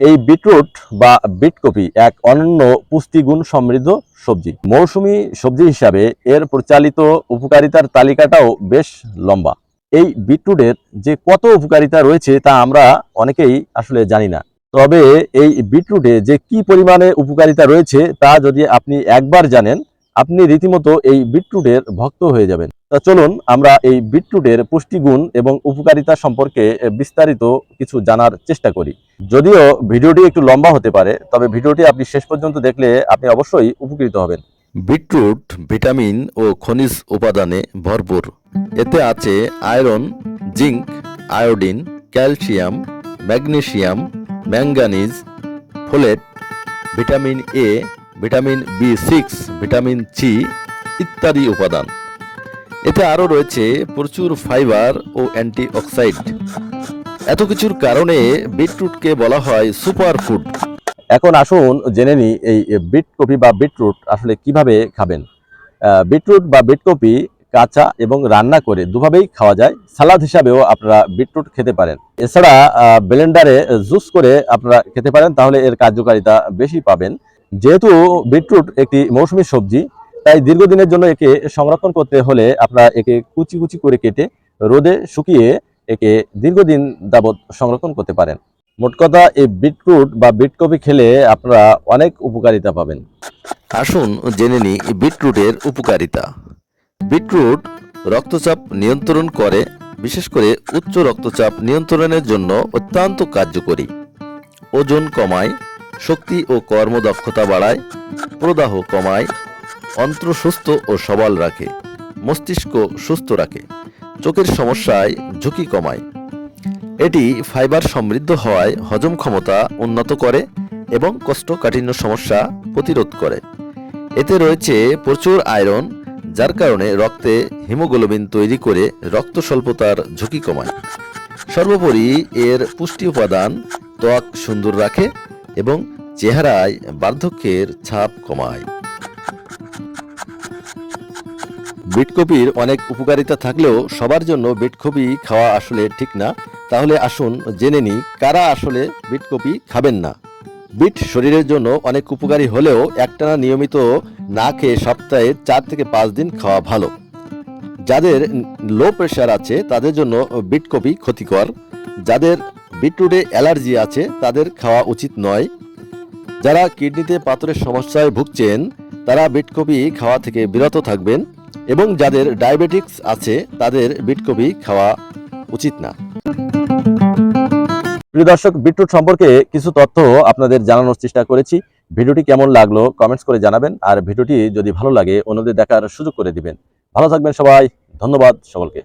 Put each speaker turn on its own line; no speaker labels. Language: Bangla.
এই বিটরুট বা বিটকপি এক অনন্য পুষ্টিগুণ সমৃদ্ধ সবজি। মৌসুমি সবজি হিসাবে এর প্রচালিত উপকারিতার তালিকাটাও বেশ লম্বা। এই বিটরুটের যে কত উপকারিতা রয়েছে তা আমরা অনেকেই আসলে জানি না। তবে এই বিটরুটে যে কি পরিমাণে উপকারিতা রয়েছে তা যদি আপনি একবার জানেন আপনি রীতিমতো এই বিটরুটের ভক্ত হয়ে যাবেন। তা চলুন আমরা এই বিটরুটের পুষ্টিগুণ এবং উপকারিতা সম্পর্কে বিস্তারিত কিছু জানার চেষ্টা করি। যদিও ভিডিওটি একটু লম্বা হতে পারে, তবে ভিডিওটি আপনি শেষ পর্যন্ত দেখলে আপনি অবশ্যই উপকৃত হবেন।
বিটরুট, ভিটামিন ও খনিজ উপাদানে ভরপুর। এতে আছে iron, zinc, iodine, calcium, magnesium manganese folate, vitamin A vitamin B six, vitamin C ইত্যাদি উপাদান। এতে আরও রয়েছে প্রচুর ফাইবার ও অ্যান্টিঅক্সাইড। এত কিছুর কারণে বিটরুটকে বলা হয় সুপার ফুড
এখন আসুন জেনে নিই এই বিট কপি বা বিটরুট আসলে কীভাবে খাবেন। বিটরুট বা বিটকপি কাঁচা এবং রান্না করে দুভাবেই খাওয়া যায়। সালাদ হিসাবেও আপনারা বিটরুট খেতে পারেন। এছাড়া ব্লেন্ডারে জুস করে আপনারা খেতে পারেন, তাহলে এর কার্যকারিতা বেশি পাবেন। যেহেতু বিটরুট একটি মৌসুমি সবজি, তাই দীর্ঘদিনের জন্য একে সংরক্ষণ করতে হলে আপনারা একে কুচি কুচি করে কেটে রোদে শুকিয়ে একে দীর্ঘদিন যাবৎ সংরক্ষণ করতে পারেন। মোট কথা, এই বিটরুট বা বিটকপি খেলে আপনারা অনেক উপকারিতা পাবেন।
আসুন জেনে নিই বিটরুটের উপকারিতা। বিটরুট রক্তচাপ নিয়ন্ত্রণ করে, বিশেষ করে উচ্চ রক্তচাপ নিয়ন্ত্রণের জন্য অত্যন্ত কার্যকরী। ওজন কমায় শক্তি ও কর্মদক্ষতা বাড়ায়, প্রদাহ কমায়, অন্ত্র সুস্থ ও সবল রাখে, মস্তিষ্ক সুস্থ রাখে, চোখের সমস্যায় ঝুঁকি কমায়। এটি ফাইবার সমৃদ্ধ হওয়ায় হজম ক্ষমতা উন্নত করে এবং কোষ্ঠকাঠিন্য সমস্যা প্রতিরোধ করে। এতে রয়েছে প্রচুর আয়রন, যার কারণে রক্তে হিমোগ্লোবিন তৈরি করে রক্ত স্বল্পতার ঝুঁকি কমায়। সর্বোপরি এর পুষ্টি উপাদান ত্বক সুন্দর রাখে এবং চেহারায় বার্ধক্যের ছাপ কমায়। বিটকপির অনেক উপকারিতা থাকলেও সবার জন্য বিটকপি খাওয়া আসলে ঠিক না। তাহলে আসুন জেনে নিই, কারা আসলে বিটকপি খাবেন না? বিট শরীরের জন্য অনেক উপকারী হলেও একটানা নিয়মিত না খেয়ে সপ্তাহে চার থেকে পাঁচ দিন খাওয়া ভালো। যাদের লো প্রেশার আছে তাদের জন্য বিটকপি ক্ষতিকর। যাদের বিটরুটে অ্যালার্জি আছে, তাদের খাওয়া উচিত নয়। যারা কিডনিতে পাথরের সমস্যায় ভুগছেন, তারা বিটকপি খাওয়া থেকে বিরত থাকবেন এবং যাদের ডায়াবেটিক্স আছে, তাদের বিটকপি খাওয়া উচিত না।
প্রিয় দর্শক, বিটরুট সম্পর্কে কিছু তথ্য আপনাদের জানানোর চেষ্টা করেছি। ভিডিওটি কেমন লাগল কমেন্টস করে জানাবেন, আর ভিডিওটি যদি ভালো লাগে, অন্যদের দেখার সুযোগ করে দিবেন। ভালো থাকবেন সবাই, ধন্যবাদ সকলকে।